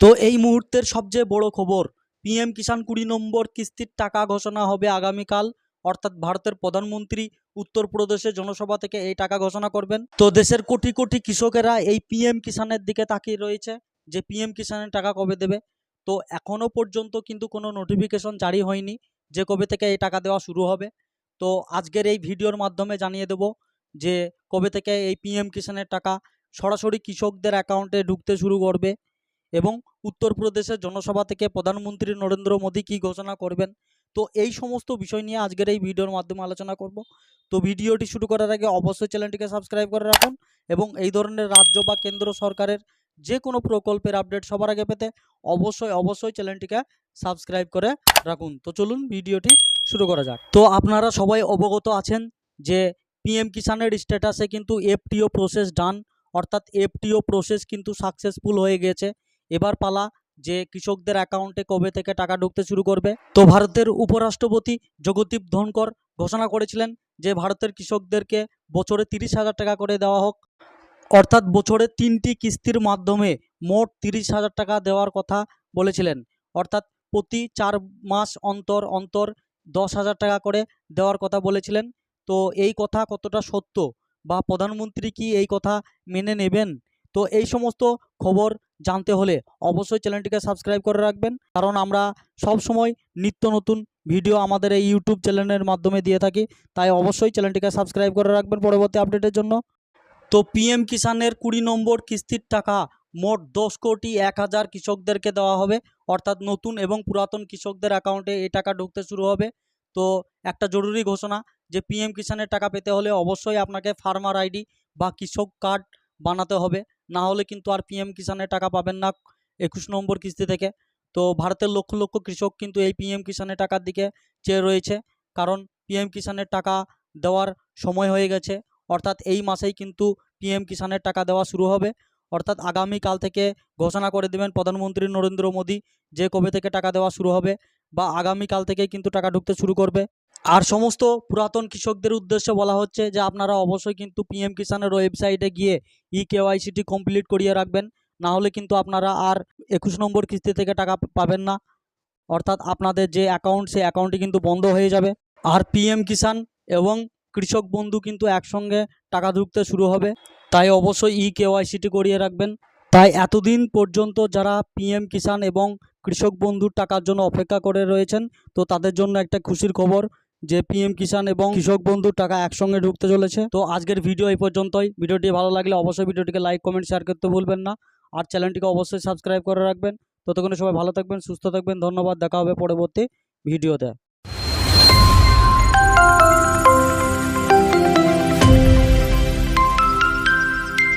তো এই মুহূর্তের সবচেয়ে বড় খবর পিএম কিষাণ কুড়ি নম্বর কিস্তির টাকা ঘোষণা হবে আগামীকাল, অর্থাৎ ভারতের প্রধানমন্ত্রী উত্তরপ্রদেশের জনসভা থেকে এই টাকা ঘোষণা করবেন। তো দেশের কোটি কোটি কৃষকেরা এই পিএম কিষাণের দিকে তাকিয়ে রয়েছে, যে পিএম কিষাণের টাকা কবে দেবে। তো এখনও পর্যন্ত কিন্তু কোনো নোটিফিকেশন জারি হয়নি, যে কবে থেকে এই টাকা দেওয়া শুরু হবে। তো আজকের এই ভিডিওর মাধ্যমে জানিয়ে দেব যে কবে থেকে এই পিএম কিষাণের টাকা সরাসরি কৃষকদের অ্যাকাউন্টে ঢুকতে শুরু করবে। এবং উত্তরপ্রদেশের জনসভা থেকে প্রধানমন্ত্রী নরেন্দ্র মোদী কী ঘোষণা করবেন? তো এই সমস্ত বিষয় নিয়ে আজকের এই ভিডিওর মাধ্যমে আলোচনা করব। তো ভিডিওটি শুরু করার আগে অবশ্যই চ্যানেলটিকে সাবস্ক্রাইব করে রাখুন এবং এই ধরনের রাজ্য বা কেন্দ্র সরকারের যে কোনো প্রকল্পের আপডেট সবার আগে পেতে অবশ্যই অবশ্যই চ্যানেলটিকে সাবস্ক্রাইব করে রাখুন। তো চলুন ভিডিওটি শুরু করা যাক। তো আপনারা সবাই অবগত আছেন যে পিএম কিষাণের স্ট্যাটাসে কিন্তু এফটিও প্রসেস ডান অর্থাৎ এফটিও প্রসেস কিন্তু সাকসেসফুল হয়ে গেছে। এবার পালা যে কৃষকদের অ্যাকাউন্টে কবে থেকে টাকা ঢুকতে শুরু করবে। তো ভারতের উপরাষ্ট্রপতি জগদীপ ধনকর ঘোষণা করেছিলেন যে ভারতের কৃষকদেরকে বছরে তিরিশ হাজার টাকা করে দেওয়া হোক। অর্থাৎ বছরে তিনটি কিস্তির মাধ্যমে মোট তিরিশ হাজার টাকা দেওয়ার কথা বলেছিলেন। অর্থাৎ প্রতি চার মাস অন্তর অন্তর দশ হাজার টাকা করে দেওয়ার কথা বলেছিলেন। তো এই কথা কতটা সত্য বা প্রধানমন্ত্রী কি এই কথা মেনে নেবেন? তো এই সমস্ত খবর জানতে হলে অবশ্যই চ্যানেলটিকে সাবস্ক্রাইব করে রাখবেন। কারণ আমরা সব সময় নিত্য নতুন ভিডিও আমাদের এই ইউটিউব চ্যানেলের মাধ্যমে দিয়ে থাকি। তাই অবশ্যই চ্যানেলটিকে সাবস্ক্রাইব করে রাখবেন পরবর্তী আপডেটের জন্য। তো পিএম কিষানের কুড়ি নম্বর কিস্তির টাকা মোট দশ কোটি এক হাজার কৃষকদেরকে দেওয়া হবে। অর্থাৎ নতুন এবং পুরাতন কৃষকদের অ্যাকাউন্টে এই টাকা ঢুকতে শুরু হবে। তো একটা জরুরি ঘোষণা, যে পিএম কিষানের টাকা পেতে হলে অবশ্যই আপনাকে ফার্মার আইডি বা কৃষক কার্ড বানাতে হবে। না হলে কিন্তু আর পিএম কিষানের টাকা পাবেন না একুশ নম্বর কিস্তি থেকে। তো ভারতের লক্ষ লক্ষ কৃষক কিন্তু এই পিএম কিষানের টাকার দিকে চেয়ে রয়েছে। কারণ পিএম কিষানের টাকা দেওয়ার সময় হয়ে গেছে। অর্থাৎ এই মাসেই কিন্তু পিএম কিষানের টাকা দেওয়া শুরু হবে। অর্থাৎ আগামীকাল থেকে ঘোষণা করে দেবেন প্রধানমন্ত্রী নরেন্দ্র মোদী যে কবে থেকে টাকা দেওয়া শুরু হবে বা আগামীকাল থেকেই কিন্তু টাকা ঢুকতে শুরু করবে। আর সমস্ত পুরাতন কৃষকদের উদ্দেশ্যে বলা হচ্ছে যে আপনারা অবশ্যই কিন্তু পিএম কিষানের ওয়েবসাইটে গিয়ে ই কেওয়াইসিটি কমপ্লিট করিয়ে রাখবেন। না হলে কিন্তু আপনারা আর একুশ নম্বর কিস্তি থেকে টাকা পাবেন না। অর্থাৎ আপনাদের যে অ্যাকাউন্ট সেই অ্যাকাউন্টটি কিন্তু বন্ধ হয়ে যাবে। আর পিএম কিষান এবং কৃষক বন্ধু কিন্তু একসঙ্গে টাকা ঢুকতে শুরু হবে। তাই অবশ্যই ই কেওয়াইসিটি করিয়ে রাখবেন। তাই এতদিন পর্যন্ত যারা পিএম কিষান এবং কৃষক বন্ধুর টাকার জন্য অপেক্ষা করে রয়েছেন, তো তাদের জন্য একটা খুশির খবর। যে পিএম কিষাণ এবং কৃষক বন্ধুর টাকা একসঙ্গে ঢুকতে চলেছে। তো আজকের ভিডিও এই পর্যন্তই। ভিডিওটি ভালো লাগলে অবশ্যই ভিডিওটিকে লাইক কমেন্ট শেয়ার করতে ভুলবেন না। আর চ্যানেলটিকে অবশ্যই সাবস্ক্রাইব করে রাখবেন। ততক্ষণে সবাই ভালো থাকবেন, সুস্থ থাকবেন। ধন্যবাদ। দেখা হবে পরবর্তী ভিডিওতে।